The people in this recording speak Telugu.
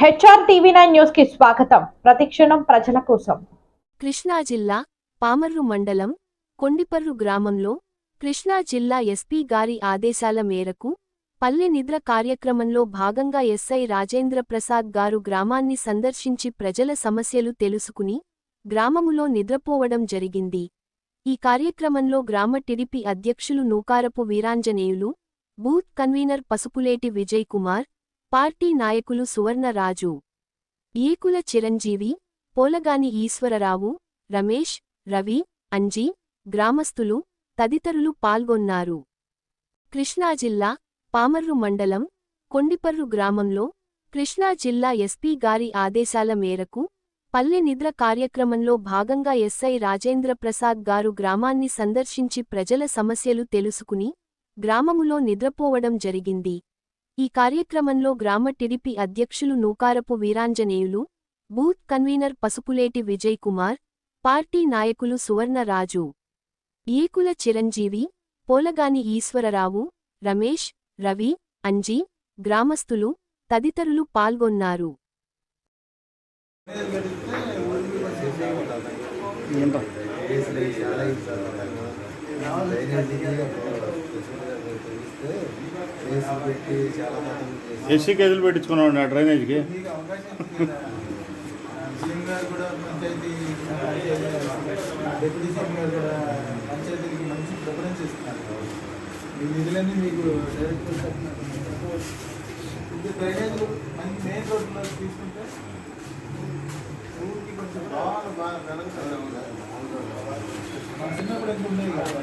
హెచ్ఆర్ టీవీ నైన్ న్యూస్కి స్వాగతం. ప్రతిక్షణం ప్రజల కోసం. కృష్ణా జిల్లా పామర్రు మండలం కొండిపర్రు గ్రామంలో కృష్ణా జిల్లా ఎస్పీ గారి ఆదేశాల మేరకు పల్లె నిద్ర కార్యక్రమంలో భాగంగా ఎస్ఐ రాజేంద్ర ప్రసాద్ గారు గ్రామాన్ని సందర్శించి ప్రజల సమస్యలు తెలుసుకుని గ్రామములో నిద్రపోవడం జరిగింది. ఈ కార్యక్రమంలో గ్రామ టిడిపి అధ్యక్షులు Nukarapu Veeranjaneyulu booth convener Pasupuleti Vijay Kumar party నాయకులు సువర్ణరాజు ఏకుల చిరంజీవి పోలగాని ఈశ్వరరావు రమేష్ రవి అంజీ గ్రామస్తులు తదితరులు పాల్గొన్నారు. కృష్ణా జిల్లా పామర్రు మండలం కొండిపర్రు గ్రామంలో కృష్ణా జిల్లా ఎస్పీ గారి ఆదేశాల మేరకు పల్లె నిద్ర కార్యక్రమంలో భాగంగా ఎస్ఐ రాజేంద్ర ప్రసాద్ గారు గ్రామాన్ని సందర్శించి ప్రజల సమస్యలు తెలుసుకుని గ్రామములో నిద్రపోవడం జరిగింది. ఈ కార్యక్రమంలో గ్రామ టిడిపి అధ్యక్షులు Nukarapu Veeranjaneyulu booth convener Pasupuleti Vijay Kumar party నాయకులు సువర్ణరాజు ఏకుల చిరంజీవి పోలగాని ఈశ్వరరావు రమేష్ రవి అంజీ గ్రామస్తులు తదితరులు పాల్గొన్నారు. ఎస్సీ కేజీలు పెట్టించుకున్నాం ఆ డ్రైనేజ్కి సీఎం గారు కూడా పంచాయతీ డిప్యూటీ సీఎం గారు కూడా పంచాయతీకి మంచి ప్రిఫరెన్స్ ఇస్తున్నారు మీ నిధులన్నీ మీకు డైరెక్ట్ ఇది డ్రైనేజ్ మంచి మెయిన్ రోడ్లో తీసుకుంటే ఊరికి కొంచెం బాగా బాగా వెనక చిన్నప్పుడు ఎంత ఉన్నాయి కదా